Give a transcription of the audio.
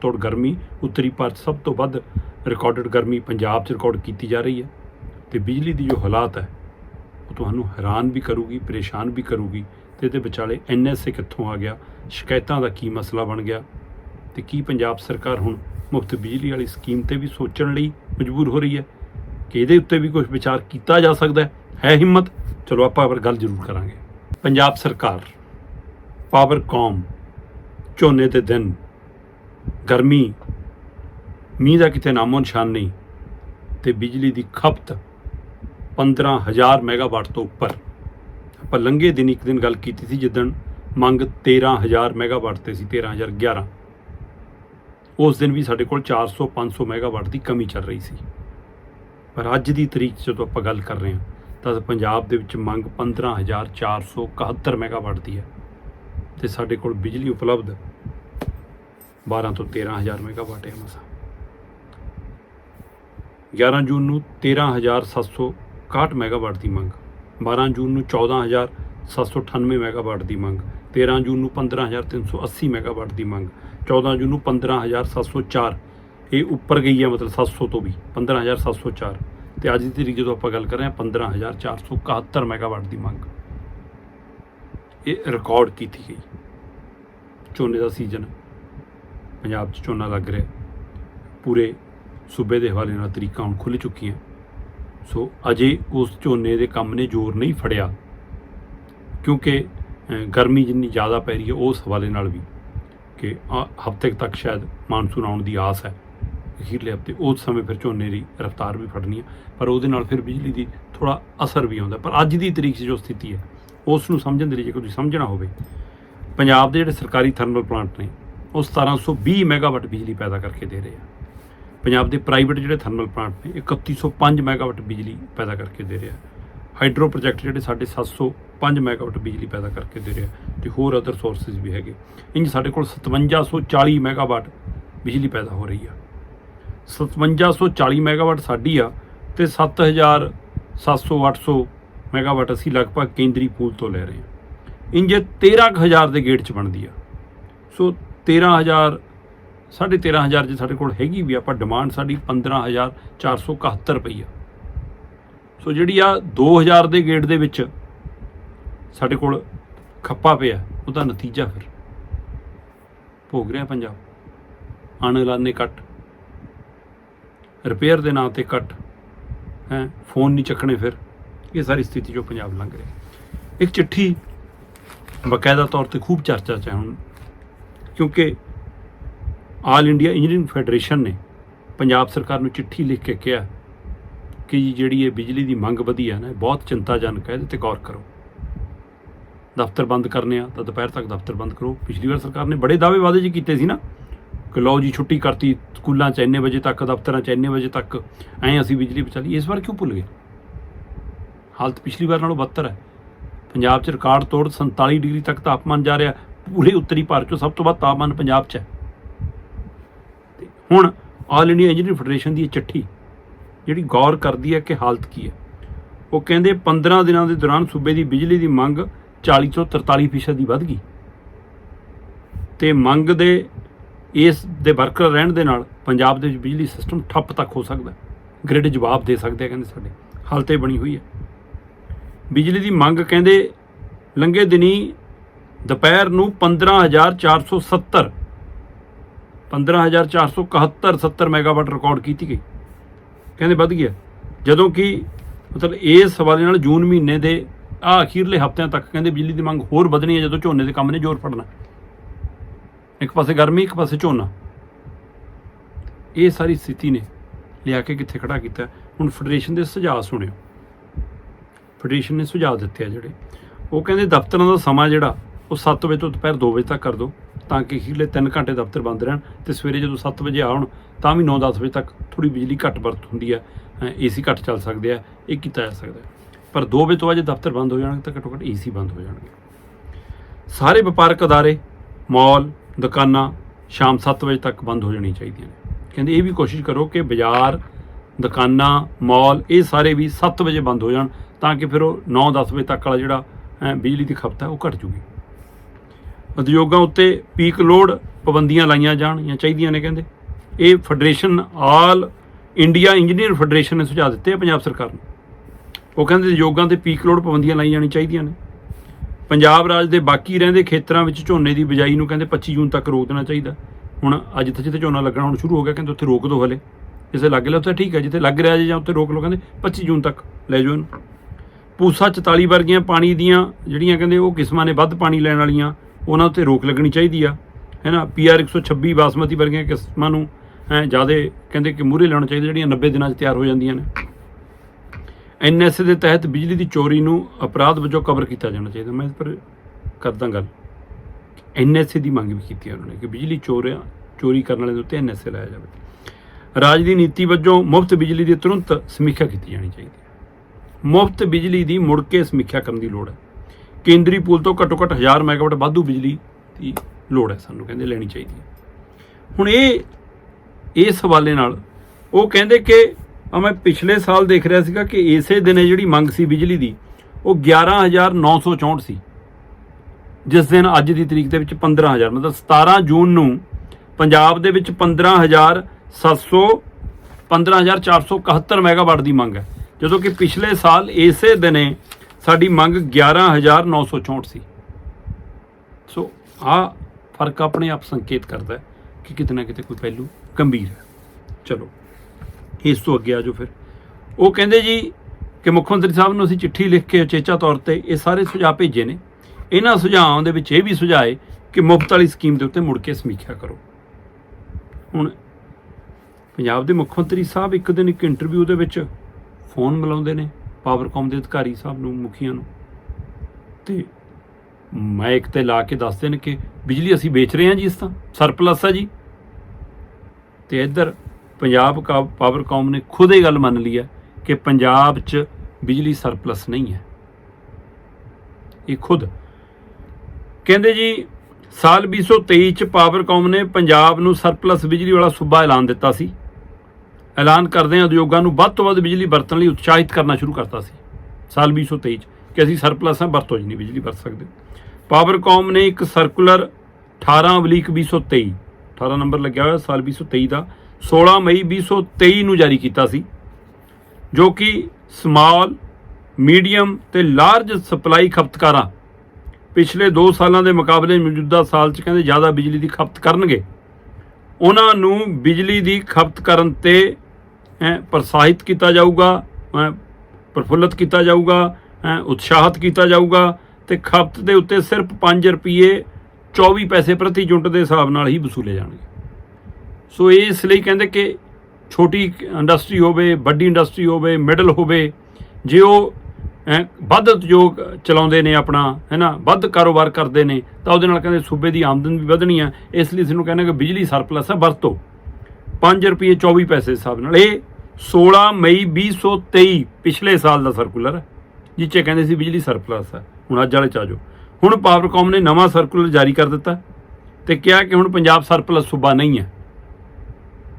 ਤੋੜ ਗਰਮੀ, ਉੱਤਰੀ ਭਾਰਤ ਸਭ ਤੋਂ ਵੱਧ ਰਿਕਾਰਡਡ ਗਰਮੀ ਪੰਜਾਬ 'ਚ ਰਿਕਾਰਡ ਕੀਤੀ ਜਾ ਰਹੀ ਹੈ ਤੇ ਬਿਜਲੀ ਦੀ ਜੋ ਹਾਲਾਤ ਹੈ, ਉਹ ਤੁਹਾਨੂੰ ਹੈਰਾਨ ਵੀ ਕਰੂਗੀ, ਪਰੇਸ਼ਾਨ ਵੀ ਕਰੂਗੀ ਤੇ ਇਹਦੇ ਵਿਚਾਲੇ ਐਨਐਸਏ ਕਿੱਥੋਂ ਆ ਗਿਆ, ਸ਼ਿਕਾਇਤਾਂ ਦਾ ਕੀ ਮਸਲਾ ਬਣ ਗਿਆ ਤੇ ਕੀ ਪੰਜਾਬ ਸਰਕਾਰ ਹੁਣ ਮੁਫਤ ਬਿਜਲੀ ਵਾਲੀ ਸਕੀਮ ਤੇ ਵੀ ਸੋਚਣ ਲਈ ਮਜਬੂਰ ਹੋ ਰਹੀ ਹੈ ਕਿ ਇਹਦੇ ਉੱਤੇ ਵੀ ਕੁਝ ਵਿਚਾਰ ਕੀਤਾ ਜਾ ਸਕਦਾ ਹੈ? ਹਿੰਮਤ? ਚਲੋ ਆਪਾਂ ਪਰ ਗੱਲ ਜ਼ਰੂਰ ਕਰਾਂਗੇ। ਪੰਜਾਬ ਸਰਕਾਰ ਪਾਵਰਕਾਮ ਝੋਨੇ ਦੇ ਦਿਨ ਗਰਮੀ, ਮੀਂਹ ਦਾ ਕਿਤੇ ਨਾਮੋ ਨਿਸ਼ਾਨ ਨਹੀਂ ਤੇ ਬਿਜਲੀ ਦੀ ਖਪਤ 15000 ਮੈਗਾਵਾਟ ਤੋਂ ਉੱਪਰ। ਆਪਾਂ ਲੰਘੇ ਦਿਨ ਇੱਕ ਦਿਨ ਗੱਲ ਕੀਤੀ ਸੀ ਜਿੱਦਣ ਮੰਗ 13000 ਮੈਗਾਵਾਟ ਤੇ ਸੀ 13011 ਉਸ ਦਿਨ ਵੀ ਸਾਡੇ ਕੋਲ 400 500 ਮੈਗਾਵਾਟ ਦੀ ਕਮੀ ਚੱਲ ਰਹੀ ਸੀ। ਪਰ ਅੱਜ ਦੀ ਤਰੀਕ 'ਚ ਜਦੋਂ ਆਪਾਂ ਗੱਲ ਕਰ ਰਹੇ ਹਾਂ, ਤਾਂ ਪੰਜਾਬ ਦੇ ਵਿੱਚ ਮੰਗ 15471 ਮੈਗਾਵਾਟ ਦੀ ਹੈ ਤੇ ਸਾਡੇ ਕੋਲ ਬਿਜਲੀ ਉਪਲਬਧ 12 ਤੋਂ 13000 ਮੈਗਾਵਾਟ ਹੈ ਮਸਾ। 11 ਜੂਨ ਨੂੰ 13761 ਮੈਗਾਵਾਟ ਦੀ ਮੰਗ। 12 ਜੂਨ ਨੂੰ 14798 ਮੈਗਾਵਾਟ ਦੀ ਮੰਗ। 13 ਜੂਨ ਨੂੰ 15380 ਮੈਗਾਵਾਟ ਦੀ ਮੰਗ। 14 ਜੂਨ ਨੂੰ 15704 ਇਹ ਉੱਪਰ ਗਈ ਹੈ ਮਤਲਬ 700 ਤੋਂ ਵੀ 15704 ਤੇ ਅੱਜ ਦੀ ਤਰੀਕ ਜਦੋਂ ਆਪਾਂ ਗੱਲ ਕਰ ਰਹੇ ਹਾਂ 15471 ਮੈਗਾਵਾਟ ਦੀ ਮੰਗ। ਇਹ ਰਿਕਾਰਡ ਕੀਤੀ ਗਈ। ਝੋਨੇ ਦਾ ਸੀਜ਼ਨ ਪੰਜਾਬ 'ਚ ਝੋਨਾ ਲੱਗ ਰਿਹਾ। ਪੂਰੇ ਸੂਬੇ ਦੇ ਹਵਾਲੇ ਨਾਲ ਤਰੀਕਾਂ ਹੁਣ ਖੁੱਲ ਚੁੱਕੀਆਂ। ਸੋ ਅਜੇ ਉਸ ਝੋਨੇ ਦੇ ਕੰਮ ਨੇ ਜ਼ੋਰ ਨਹੀਂ ਫੜਿਆ। ਕਿਉਂਕਿ ਗਰਮੀ ਜਿੰਨੀ ਜ਼ਿਆਦਾ ਪੈ ਰਹੀ ਹੈ ਉਸ ਹਵਾਲੇ ਨਾਲ ਵੀ ਕਿ ਹਫ਼ਤੇ ਤੱਕ ਸ਼ਾਇਦ ਮਾਨਸੂਨ ਆਉਣ ਦੀ ਆਸ ਹੈ। ਅਖੀਰਲੇ ਹਫ਼ਤੇ ਉਸ ਸਮੇਂ ਫਿਰ ਝੋਨੇ ਦੀ ਰਫ਼ਤਾਰ ਵੀ ਫੜਨੀ ਹੈ। ਪਰ ਉਹਦੇ ਨਾਲ ਫਿਰ ਬਿਜਲੀ ਦੀ ਥੋੜਾ ਅਸਰ ਵੀ ਆਉਂਦਾ ਪਰ ਅੱਜ ਦੀ ਤਰੀਕ 'ਚ ਜੋ ਸਥਿਤੀ ਹੈ, ਉਸ ਨੂੰ ਸਮਝਣ ਦੇ ਲਈ ਜੇ ਕੋਈ ਸਮਝਣਾ ਹੋਵੇ, ਪੰਜਾਬ ਦੇ ਜਿਹੜੇ ਸਰਕਾਰੀ ਥਰਮਲ ਪਲਾਂਟ ਨੇ ਉਹ 1720 ਮੈਗਾਵਾਟ ਬਿਜਲੀ ਪੈਦਾ ਕਰਕੇ ਦੇ ਰਹੇ ਆ। ਪੰਜਾਬ ਦੇ ਪ੍ਰਾਈਵੇਟ ਜਿਹੜੇ ਥਰਮਲ ਪਲਾਂਟ ਨੇ 3105 ਮੈਗਾਵਾਟ ਬਿਜਲੀ ਪੈਦਾ ਕਰਕੇ ਦੇ ਰਿਹਾ ਹਾਈਡਰੋ ਪ੍ਰੋਜੈਕਟ ਜਿਹੜੇ ਸਾਡੇ 705 ਮੈਗਾਵਾਟ ਬਿਜਲੀ ਪੈਦਾ ਕਰਕੇ ਦੇ ਰਿਹਾ ਤੇ ਹੋਰ ਅਦਰ ਸੋਰਸਸ ਵੀ ਹੈਗੇ। ਇੰਜ ਸਾਡੇ ਕੋਲ 5740 ਮੈਗਾਵਾਟ ਬਿਜਲੀ ਪੈਦਾ ਹੋ ਰਹੀ ਆ। 5740 ਮੈਗਾਵਾਟ ਸਾਡੀ ਆ ਤੇ 7700 800 ਮੈਗਾਵਾਟ ਅਸੀਂ ਲਗਭਗ ਕੇਂਦਰੀ ਪੂਲ ਤੋਂ ਲੈ ਰਹੇ ਹਾਂ ਇੰਜ 13000 ਦੇ ਗੇਟ 'ਚ ਬਣਦੀ ਆ। ਸੋ 13000 ਸਾਢੇ 13000 ਜੇ ਸਾਡੇ ਕੋਲ ਹੈਗੀ ਵੀ ਆ, ਆਪਾਂ ਡਿਮਾਂਡ ਸਾਡੀ 15471 ਰੁਪਈ ਆ। ਸੋ ਜਿਹੜੀ ਆ 2000 ਦੇ ਗੇਟ ਦੇ ਵਿੱਚ ਸਾਡੇ ਕੋਲ ਖੱਪਾ ਪਿਆ ਉਹਦਾ ਨਤੀਜਾ ਫਿਰ ਭੋਗ ਰਿਹਾ ਪੰਜਾਬ। ਅਣਲਾਨੇ ਕੱਟ ਰਿਪੇਅਰ ਦੇ ਨਾਂ ਤੇ ਕੱਟ ਹੈ ਫੋਨ ਨਹੀਂ ਚੱਕਣੇ ਫਿਰ ਇਹ ਸਾਰੀ ਸਥਿਤੀ ਜੋ ਪੰਜਾਬ ਲੰਘ ਰਿਹਾ। ਇੱਕ ਚਿੱਠੀ ਬਕਾਇਦਾ ਤੌਰ ਤੇ ਖੂਬ ਚਰਚਾ ਚ ਹੈ ਹੁਣ ਕਿਉਂਕਿ ਆਲ ਇੰਡੀਆ ਇੰਜੀਨੀਅਰਿੰਗ ਫੈਡਰੇਸ਼ਨ ਨੇ ਪੰਜਾਬ ਸਰਕਾਰ ਨੂੰ ਚਿੱਠੀ ਲਿਖ ਕੇ ਕਿਹਾ ਕਿ ਜੀ ਜਿਹੜੀ ਇਹ ਬਿਜਲੀ ਦੀ ਮੰਗ ਵਧੀ ਹੈ ਨਾ ਬਹੁਤ ਚਿੰਤਾਜਨਕ ਹੈ, ਇਹਦੇ ਤੇ ਗੌਰ ਕਰੋ। ਦਫ਼ਤਰ ਬੰਦ ਕਰਨੇ ਆ, ਤਾਂ ਦੁਪਹਿਰ ਤੱਕ ਦਫ਼ਤਰ ਬੰਦ ਕਰੋ। ਪਿਛਲੀ ਵਾਰ ਸਰਕਾਰ ਨੇ ਬੜੇ ਦਾਅਵੇ ਵਾਅਦੇ ਜੀ ਕੀਤੇ ਸੀ ਨਾ ਕਿ ਲਓ ਜੀ ਛੁੱਟੀ ਕਰਤੀ, ਸਕੂਲਾਂ 'ਚ ਇੰਨੇ ਵਜੇ ਤੱਕ, ਦਫ਼ਤਰਾਂ 'ਚ ਇੰਨੇ ਵਜੇ ਤੱਕ, ਐਂ ਅਸੀਂ ਬਿਜਲੀ ਬਚਾਲੀ ਇਸ ਵਾਰ ਕਿਉਂ ਭੁੱਲ ਗਏ? ਹਾਲਤ ਪਿਛਲੀ ਵਾਰ ਨਾਲੋਂ ਬੱਤਰ ਹੈ। ਪੰਜਾਬ 'ਚ ਰਿਕਾਰਡ ਤੋੜ 47 ਡਿਗਰੀ ਤੱਕ ਤਾਪਮਾਨ ਜਾ ਰਿਹਾ। ਪੂਰੇ ਉੱਤਰੀ ਭਾਰਤ 'ਚੋਂ ਸਭ ਤੋਂ ਵੱਧ ਤਾਪਮਾਨ ਪੰਜਾਬ 'ਚ ਹੈ। ਤੇ ਹੁਣ ਆਲ ਇੰਡੀਆ ਇੰਜੀਨੀਅਰਿੰਗ ਫੈਡਰੇਸ਼ਨ ਦੀ ਇਹ ਚਿੱਠੀ, ਜਿਹੜੀ ਗੌਰ ਕਰਦੀ ਹੈ ਕਿ ਹਾਲਤ ਕੀ ਹੈ। ਉਹ ਕਹਿੰਦੇ 15 ਦਿਨਾਂ ਦੇ ਦੌਰਾਨ ਸੂਬੇ ਦੀ ਬਿਜਲੀ ਦੀ ਮੰਗ 40 ਤੋਂ 43% ਦੀ ਵੱਧ ਗਈ। ਤੇ ਮੰਗ ਦੇ, ਇਸ ਦੇ ਵਰਕਰ ਰਹਿਣ ਦੇ ਨਾਲ ਪੰਜਾਬ ਦੇ ਵਿੱਚ ਬਿਜਲੀ ਸਿਸਟਮ ਠੱਪ ਤੱਕ ਹੋ ਸਕਦਾ ਹੈ। ਗ੍ਰਿਡ ਜਵਾਬ ਦੇ ਸਕਦੇ ਆ ਕਹਿੰਦੇ ਸਾਡੇ। ਹਾਲਤੇ ਬਣੀ ਹੋਈ ਹੈ। ਬਿਜਲੀ ਦੀ ਮੰਗ ਕਹਿੰਦੇ ਲੰਘੇ ਦਿਨੀ ਦੁਪਹਿਰ ਨੂੰ 15470 15471 70 ਮੈਗਾਵਾਟ ਰਿਕਾਰਡ ਕੀਤੀ ਗਈ। ਕਹਿੰਦੇ ਵੱਧ ਗਿਆ। ਜਦੋਂ ਕਿ ਮਤਲਬ ਇਸ ਹਵਾਲੇ ਨਾਲ ਜੂਨ ਮਹੀਨੇ ਦੇ ਆ ਅਖੀਰਲੇ ਹਫ਼ਤਿਆਂ ਤੱਕ ਕਹਿੰਦੇ ਬਿਜਲੀ ਦੀ ਮੰਗ ਹੋਰ ਵਧਣੀ ਹੈ, ਜਦੋਂ ਝੋਨੇ ਦੇ ਕੰਮ ਨੇ ਜ਼ੋਰ ਫੜਨਾ। ਇੱਕ ਪਾਸੇ ਗਰਮੀ, ਇੱਕ ਪਾਸੇ ਝੋਨਾ। ਇਹ ਸਾਰੀ ਸਥਿਤੀ ਨੇ ਲਿਆ ਕੇ ਕਿੱਥੇ ਖੜਾ ਕੀਤਾ। ਹੁਣ ਫੈਡਰੇਸ਼ਨ ਦੇ ਸੁਝਾਅ ਸੁਣਿਓ। ਫੈਡਰੇਸ਼ਨ ਨੇ ਸੁਝਾਅ ਦਿੱਤੇ ਆ ਜਿਹੜੇ। ਉਹ ਕਹਿੰਦੇ ਦਫ਼ਤਰਾਂ ਦਾ ਸਮਾਂ ਜਿਹੜਾ ਉਹ 7 ਵਜੇ ਤੋਂ ਦੁਪਹਿਰ 2 ਵਜੇ ਤੱਕ ਕਰ ਦਿਓ, ਤਾਂ ਕਿ ਅਖੀਰਲੇ 3 ਘੰਟੇ ਦਫ਼ਤਰ ਬੰਦ ਰਹਿਣ ਤੇ ਸਵੇਰੇ ਜਦੋਂ 7 ਵਜੇ ਆਉਣ, ਤਾਂ ਵੀ 9-10 ਵਜੇ ਤੱਕ ਥੋੜੀ ਬਿਜਲੀ ਘੱਟ ਵਰਤ ਹੁੰਦੀ ਹੈ ਏਸੀ ਘੱਟ ਚੱਲ ਸਕਦੇ ਆ ਇਹ ਕੀਤਾ ਜਾ ਸਕਦਾ ਪਰ 2 ਵਜੇ ਤੋਂ ਬਾਅਦ ਜੇ ਦਫ਼ਤਰ ਬੰਦ ਹੋ ਜਾਣਗੇ ਤਾਂ ਘੱਟੋ ਘੱਟ ਏਸੀ ਬੰਦ ਹੋ ਜਾਣਗੇ। ਸਾਰੇ ਵਪਾਰਕ ਅਦਾਰੇ, ਮਾਲ, ਦੁਕਾਨਾਂ ਸ਼ਾਮ 7 ਵਜੇ ਤੱਕ ਬੰਦ ਹੋ ਜਾਣੀ ਚਾਹੀਦੀਆਂ ਨੇ। ਕਹਿੰਦੇ ਇਹ ਵੀ ਕੋਸ਼ਿਸ਼ ਕਰੋ ਕਿ ਬਾਜ਼ਾਰ, ਦੁਕਾਨਾਂ, ਮਾਲ, ਇਹ ਸਾਰੇ ਵੀ 7 ਵਜੇ ਬੰਦ ਹੋ ਜਾਣ, ਤਾਂ ਕਿ ਫਿਰ ਉਹ 9-10 ਵਜੇ ਤੱਕ ਵਾਲਾ ਜਿਹੜਾ ਬਿਜਲੀ ਦੀ ਖਪਤ ਹੈ ਉਹ ਘਟ ਜੂਗੀ। ਉਦਯੋਗਾਂ ਉੱਤੇ ਪੀਕ ਲੋਡ ਪਾਬੰਦੀਆਂ ਲਾਈਆਂ ਜਾਣੀਆਂ ਚਾਹੀਦੀਆਂ ਨੇ ਕਹਿੰਦੇ। ਇਹ federation all India engineer federation ਨੇ ਸੁਝਾਅ ਦਿੱਤੇ ਆ ਪੰਜਾਬ ਸਰਕਾਰ ਨੂੰ। ਉਹ ਕਹਿੰਦੇ ਉਦਯੋਗਾਂ ਤੇ ਪੀਕ ਲੋਡ ਪਾਬੰਦੀਆਂ ਲਾਈਆਂ ਜਾਣੀ ਚਾਹੀਦੀਆਂ ਨੇ। ਪੰਜਾਬ ਰਾਜ ਦੇ ਬਾਕੀ ਰਹਿੰਦੇ ਖੇਤਰਾਂ ਵਿੱਚ ਝੋਨੇ ਦੀ ਬਿਜਾਈ ਨੂੰ ਕਹਿੰਦੇ 25 ਜੂਨ ਤੱਕ ਰੋਕ ਦੇਣਾ ਚਾਹੀਦਾ। ਹੁਣ ਅੱਜ ਜਿੱਥੇ ਜਿੱਥੇ ਝੋਨਾ ਲੱਗਣਾ ਹੁਣ ਸ਼ੁਰੂ ਹੋ ਗਿਆ ਕਹਿੰਦੇ ਉੱਥੇ ਰੋਕ ਦਿਓ ਹਲੇ। ਜਿੱਥੇ ਲੱਗ ਲਿਆ ਉੱਥੇ ਠੀਕ ਹੈ, ਜਿੱਥੇ ਲੱਗ ਰਿਹਾ ਜੇ ਜਾਂ ਉੱਥੇ ਰੋਕ ਲਓ ਕਹਿੰਦੇ 25 ਜੂਨ ਤੱਕ ਲੈ ਜਾਓ ਇਹਨੂੰ। ਪੂਸਾ 44 ਵਰਗੀਆਂ ਪਾਣੀ ਦੀਆਂ ਜਿਹੜੀਆਂ ਕਹਿੰਦੇ ਉਹ ਕਿਸਮਾਂ ਨੇ ਵੱਧ ਪਾਣੀ ਲੈਣ ਵਾਲੀਆਂ। ਉਹਨਾਂ ਉੱਤੇ ਰੋਕ ਲੱਗਣੀ ਚਾਹੀਦੀ ਆ। ਹੈ ਨਾ? ਪੀਆਰ 126 ਬਾਸਮਤੀ ਵਰਗੀਆਂ ਕਿਸਮਾਂ ਨੂੰ ਐ ਜਿਆਦੇ ਕਹਿੰਦੇ ਕਿ ਮੂਹਰੇ ਲਾਉਣਾ ਚਾਹੀਦਾ, ਜਿਹੜੀਆਂ 90 ਦਿਨਾਂ 'ਚ ਤਿਆਰ ਹੋ ਜਾਂਦੀਆਂ ਨੇ। ਐਨਐਸਏ ਦੇ ਤਹਿਤ ਬਿਜਲੀ ਦੀ ਚੋਰੀ ਨੂੰ ਅਪਰਾਧ ਵਜੋਂ ਕਵਰ ਕੀਤਾ ਜਾਣਾ ਚਾਹੀਦਾ। ਮੈਂ ਇਸ ਪਰ ਕਰਦਾ ਗੱਲ। ਐਨਐਸਏ ਦੀ ਮੰਗ ਵੀ ਕੀਤੀ ਹੈ ਉਹਨਾਂ ਨੇ ਕਿ ਬਿਜਲੀ ਚੋਰਿਆਂ, ਚੋਰੀ ਕਰਨ ਵਾਲਿਆਂ ਦੇ ਉੱਤੇ ਐਨਐਸਏ ਲਾਇਆ ਜਾਵੇ। ਰਾਜ ਦੀ ਨੀਤੀ ਵਜੋਂ ਮੁਫਤ ਬਿਜਲੀ ਦੀ ਤੁਰੰਤ ਸਮੀਖਿਆ ਕੀਤੀ ਜਾਣੀ ਚਾਹੀਦੀ ਹੈ। ਮੁਫਤ ਬਿਜਲੀ ਦੀ ਮੁੜ ਕੇ ਸਮੀਖਿਆ ਕਰਨ ਦੀ ਲੋੜ ਹੈ। ਕੇਂਦਰੀ ਪੂਲ ਤੋਂ ਘੱਟੋ ਘੱਟ 1000 ਮੈਗਾਵਾਟ ਵਾਧੂ ਬਿਜਲੀ ਦੀ ਲੋੜ ਹੈ ਸਾਨੂੰ, ਕਹਿੰਦੇ ਲੈਣੀ ਚਾਹੀਦੀ ਹੈ। ਹੁਣ ਇਹ ਇਸ ਹਵਾਲੇ ਨਾਲ ਉਹ ਕਹਿੰਦੇ ਕਿ ਮੈਂ ਪਿਛਲੇ ਸਾਲ ਦੇਖ ਰਿਹਾ ਸੀਗਾ ਕਿ ਇਸੇ ਦਿਨੇ ਜਿਹੜੀ ਮੰਗ ਸੀ ਬਿਜਲੀ ਦੀ, ਉਹ 11964 ਸੀ ਜਿਸ ਦਿਨ ਅੱਜ ਦੀ ਤਰੀਕ ਦੇ ਵਿੱਚ 15000 ਮਤਲਬ 17 ਜੂਨ ਨੂੰ ਪੰਜਾਬ ਦੇ ਵਿੱਚ 15700 15471 ਮੈਗਾਵਾਟ ਦੀ ਮੰਗ ਹੈ। ਜਦੋਂ ਕਿ ਪਿਛਲੇ ਸਾਲ ਇਸੇ ਦਿਨੇ ਸਾਡੀ ਮੰਗ 11964 ਸੀ ਸੋ। ਆ ਫ਼ਰਕ ਆਪਣੇ ਆਪ ਸੰਕੇਤ ਕਰਦਾ ਕਿ ਕਿਤੇ ਨਾ ਕਿਤੇ ਕੋਈ ਪਹਿਲੂ ਗੰਭੀਰ ਹੈ। ਚਲੋ, ਇਸ ਤੋਂ ਅੱਗੇ ਆ ਜਾਓ ਫਿਰ। ਉਹ ਕਹਿੰਦੇ ਜੀ ਕਿ ਮੁੱਖ ਮੰਤਰੀ ਸਾਹਿਬ ਨੂੰ ਅਸੀਂ ਚਿੱਠੀ ਲਿਖ ਕੇ ਉਚੇਚਾ ਤੌਰ ਤੇ ਇਹ ਸਾਰੇ ਸੁਝਾਅ ਭੇਜੇ ਨੇ। ਇਹਨਾਂ ਸੁਝਾਵਾਂ ਦੇ ਵਿੱਚ ਇਹ ਵੀ ਸੁਝਾਏ ਕਿ ਮੁਫਤ ਵਾਲੀ ਸਕੀਮ ਦੇ ਉੱਤੇ ਮੁੜ ਕੇ ਸਮੀਖਿਆ ਕਰੋ। ਹੁਣ ਪੰਜਾਬ ਦੇ ਮੁੱਖ ਮੰਤਰੀ ਸਾਹਿਬ ਇੱਕ ਦਿਨ ਇੱਕ ਇੰਟਰਵਿਊ ਦੇ ਵਿੱਚ ਫੋਨ ਮਿਲਾਉਂਦੇ ਨੇ। ਪਾਵਰਕਾਮ ਦੇ ਅਧਿਕਾਰੀ ਸਾਹਿਬ ਨੂੰ, ਮੁਖੀਆਂ ਨੂੰ। ਤੇ ਮਾਈਕ ਤੇ ਲਾ ਕੇ ਦੱਸਦੇ ਨੇ ਕਿ ਬਿਜਲੀ ਅਸੀਂ ਵੇਚ ਰਹੇ ਹਾਂ ਜੀ ਇਸ ਤਾਂ ਸਰਪਲਸ ਆ ਜੀ। ਤੇ ਇੱਧਰ ਪੰਜਾਬ ਕਾ ਪਾਵਰਕਾਮ ਨੇ ਖੁਦ ਇਹ ਗੱਲ ਮੰਨ ਲਈ ਹੈ ਕਿ ਪੰਜਾਬ 'ਚ ਬਿਜਲੀ ਸਰਪਲਸ ਨਹੀਂ ਹੈ। ਇਹ ਖੁਦ। ਕਹਿੰਦੇ ਜੀ, ਸਾਲ 2023 ਚ ਪਾਵਰਕਾਮ ਨੇ ਪੰਜਾਬ ਨੂੰ ਸਰਪਲਸ ਬਿਜਲੀ ਵਾਲਾ ਸੂਬਾ ਐਲਾਨ ਦਿੱਤਾ ਸੀ। ਐਲਾਨ ਕਰਦੇ ਉਦਯੋਗਾਂ ਨੂੰ ਵੱਧ ਤੋਂ ਵੱਧ ਬਿਜਲੀ ਵਰਤਣ ਲਈ ਉਤਸ਼ਾਹਿਤ ਕਰਨਾ ਸ਼ੁਰੂ ਕਰਤਾ ਸੀ। ਸਾਲ 2023 ਚ, ਕਿ ਅਸੀਂ ਸਰਪਲਸ ਹਾਂ ਵਰਤੋ ਜੀ ਨਹੀਂ ਬਿਜਲੀ ਵਰਤ ਸਕਦੇ। ਪਾਵਰਕਾਮ ਨੇ ਇੱਕ ਸਰਕੂਲਰ 18/2023 18 ਨੰਬਰ ਲੱਗਿਆ ਹੋਇਆ ਸਾਲ 2023 ਦਾ 16 ਮਈ 2023 ਨੂੰ ਜਾਰੀ ਕੀਤਾ ਸੀ, ਜੋ ਕਿ ਸਮਾਲ ਮੀਡੀਅਮ ਤੇ ਲਾਰਜ ਸਪਲਾਈ ਖਪਤਕਾਰਾਂ ਪਿਛਲੇ 2 ਸਾਲਾਂ ਦੇ ਮੁਕਾਬਲੇ ਮੌਜੂਦਾ ਸਾਲ 'ਚ ਕਹਿੰਦੇ ਜ਼ਿਆਦਾ ਬਿਜਲੀ ਦੀ ਖਪਤ ਕਰਨਗੇ। ਉਹਨਾਂ ਨੂੰ ਬਿਜਲੀ ਦੀ ਖਪਤ ਕਰਨ ਤੇ ਹੈਂ, ਪ੍ਰੋਤਸਾਹਿਤ ਕੀਤਾ ਜਾਊਗਾ ਹੈਂ, ਪ੍ਰਫੁੱਲਤ ਕੀਤਾ ਜਾਊਗਾ ਹੈਂ, ਉਤਸ਼ਾਹਿਤ ਕੀਤਾ ਜਾਊਗਾ ਤੇ ਖਪਤ ਦੇ ਉੱਤੇ ਸਿਰਫ 5 ਰੁਪਏ 24 ਪੈਸੇ ਪ੍ਰਤੀ ਯੂਨਿਟ ਦੇ ਹਿਸਾਬ ਨਾਲ ਹੀ ਵਸੂਲੇ ਜਾਣਗੇ। ਸੋ ਇਸ ਲਈ ਕਹਿੰਦੇ ਕਿ ਛੋਟੀ ਇੰਡਸਟਰੀ ਹੋਵੇ ਵੱਡੀ ਇੰਡਸਟਰੀ ਹੋਵੇ ਮਿਡਲ ਹੋਵੇ ਜੇ ਉਹ ਵੱਧ ਉਦਯੋਗ ਚਲਾਉਂਦੇ ਨੇ ਆਪਣਾ ਹੈ ਨਾ ਵੱਧ ਕਾਰੋਬਾਰ ਕਰਦੇ ਨੇ ਤਾਂ ਉਹਦੇ ਨਾਲ ਕਹਿੰਦੇ ਸੂਬੇ ਦੀ ਆਮਦਨ ਵੀ ਵਧਣੀ ਆ। ਇਸ ਲਈ ਇਸ ਨੂੰ ਕਹਿੰਦੇ ਕਿ ਬਿਜਲੀ ਸਰਪਲਸ ਹੈ ਵਰਤੋ। 5 ਰੁਪਏ 24 ਪੈਸੇ ਹਿਸਾਬ ਨਾਲ। ਇਹ 16 ਮਈ 2023 ਪਿਛਲੇ ਸਾਲ ਦਾ ਸਰਕੂਲਰ ਜਿੱਚੇ ਕਹਿੰਦੇ ਸੀ ਬਿਜਲੀ ਸਰਪਲਸ ਹੈ। ਹੁਣ ਅੱਜ ਵਾਲੇ ਚ ਆ ਜਾਓ। ਹੁਣ ਪਾਵਰਕਾਮ ਨੇ ਨਵਾਂ ਸਰਕੂਲਰ ਜਾਰੀ ਕਰ ਦਿੱਤਾ ਤੇ ਕਿਹਾ ਕਿ ਹੁਣ ਪੰਜਾਬ ਸਰਪਲਸ ਸੂਬਾ ਨਹੀਂ ਹੈ।